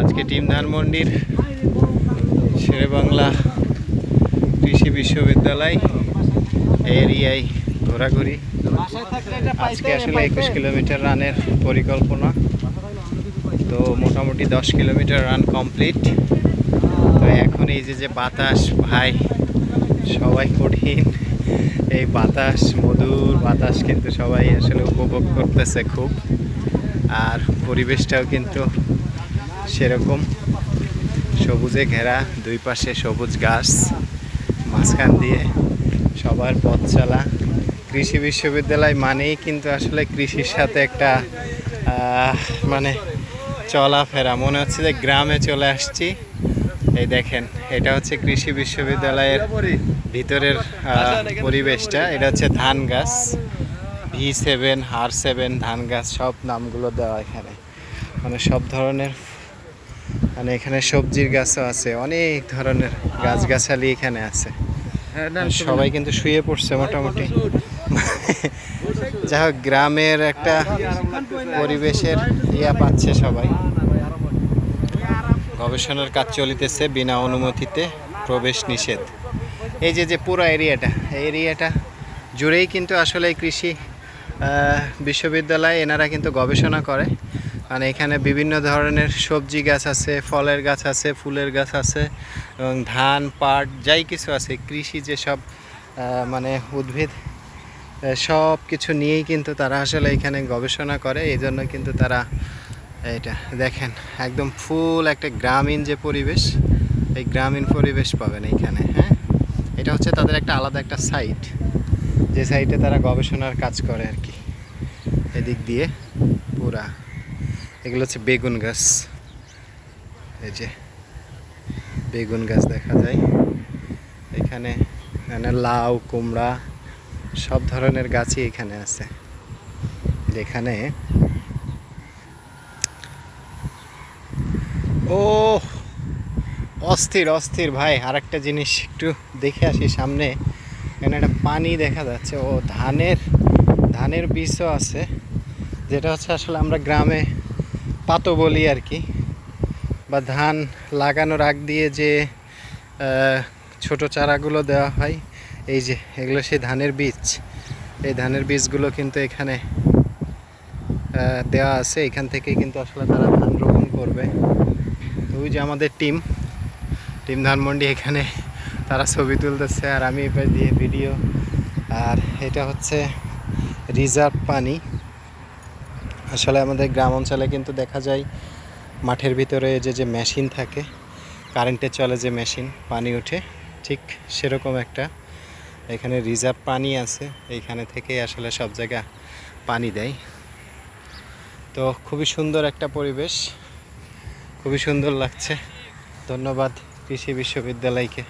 আজকে টিম ধানমন্ডির শেরে বাংলা কৃষি বিশ্ববিদ্যালয় এরিয়ায় ঘোরাঘুরি। আজকে আসলে একুশ কিলোমিটার রানের পরিকল্পনা। তো মোটামুটি দশ কিলোমিটার রান কমপ্লিট। তো এখন এই যে যে বাতাস, ভাই, সবাই কঠিন। এই বাতাস, মধুর বাতাস কিন্তু সবাই আসলে উপভোগ করতেছে খুব। আর পরিবেশটাও কিন্তু সেরকম সবুজে ঘেরা, দুই পাশে সবুজ গাছ, মাঝখান দিয়ে সবার পথ চলা। কৃষি বিশ্ববিদ্যালয় মানেই কিন্তু আসলে কৃষির সাথে একটা মানে চলাফেরা। মনে হচ্ছে যে গ্রামে চলে আসছি। এই দেখেন, এটা হচ্ছে কৃষি বিশ্ববিদ্যালয়ের ভিতরের পরিবেশটা। এটা হচ্ছে ধান গাছ। ভি সেভেন হার সেভেন ধান গাছ, সব নামগুলো দেওয়া এখানে। মানে সব ধরনের মানে এখানে সবজির গাছও আছে অনেক ধরনের গাছগাছালি এখানে আছে। সবাই কিন্তু শুয়ে পড়ছে মোটামুটি। যাই হোক গ্রামের একটা পরিবেশের ইয়া পাচ্ছে সবাই। গবেষণার কাজ চলিতেছে বিনা অনুমতিতে প্রবেশ নিষেধ। এই যে যে পুরো এরিয়াটা এই এরিয়াটা জুড়েই কিন্তু আসলে কৃষি বিশ্ববিদ্যালয় এনারা কিন্তু গবেষণা করে। মানে এখানে বিভিন্ন ধরনের সবজি গাছ আছে, ফলের গাছ আছে, ফুলের গাছ আছে এবং ধান, পাট, যাই কিছু আছে, কৃষি যেসব মানে উদ্ভিদ সব কিছু নিয়েই কিন্তু তারা আসলে এখানে গবেষণা করে। এই জন্য কিন্তু তারা এটা দেখেন, একদম ফুল একটা গ্রামীণ যে পরিবেশ, এই গ্রামীণ পরিবেশ পাবেন এইখানে হ্যাঁ? এটা হচ্ছে তাদের একটা আলাদা একটা সাইট যে সাইটে তারা গবেষণার কাজ করে আর কি, এদিক দিয়ে পুরা। এগুলো হচ্ছে বেগুন গাছ। এই যে বেগুন গাছ দেখা যায়। এখানে এখানে লাউ, কুমড়া সব ধরনের গাছই এখানে আছে। এখানে ও অস্থির অস্থির ভাই। আর একটা জিনিস একটু দেখে আসি সামনে। এখানে একটা পানি দেখা যাচ্ছে। ও ধানের ধানের বীজও আছে। যেটা হচ্ছে আসলে আমরা গ্রামে পাতো বলি আর কি, বা ধান লাগানোর আগ দিয়ে যে ছোট চারাগুলো দেওয়া হয়, এই যে, এগুলো সেই ধানের বীজ। এই ধানের বীজগুলো কিন্তু এখানে দেওয়া আছে। এখান থেকে কিন্তু আসলে তারা ধান রোপণ করবে। ওই যে আমাদের টিম টিম ধানমন্ডি এখানে তারা ছবি তুলতেছে, আর আমি এবার দিয়ে ভিডিও। আর এটা হচ্ছে রিজার্ভ পানি। আসলে আমাদের গ্রাম অঞ্চলে কিন্তু দেখা যায় মাঠের ভিতরে যে যে মেশিন থাকে কারেন্টে চলে যে মেশিন, পানি ওঠে ঠিক সেরকম একটা এখানে রিজার্ভ পানি আছে, এইখানে থেকে আসলে সব জায়গা পানি দেয়। তো খুবই সুন্দর একটা পরিবেশ, খুবই সুন্দর লাগছে। ধন্যবাদ কৃষি বিশ্ববিদ্যালয়কে।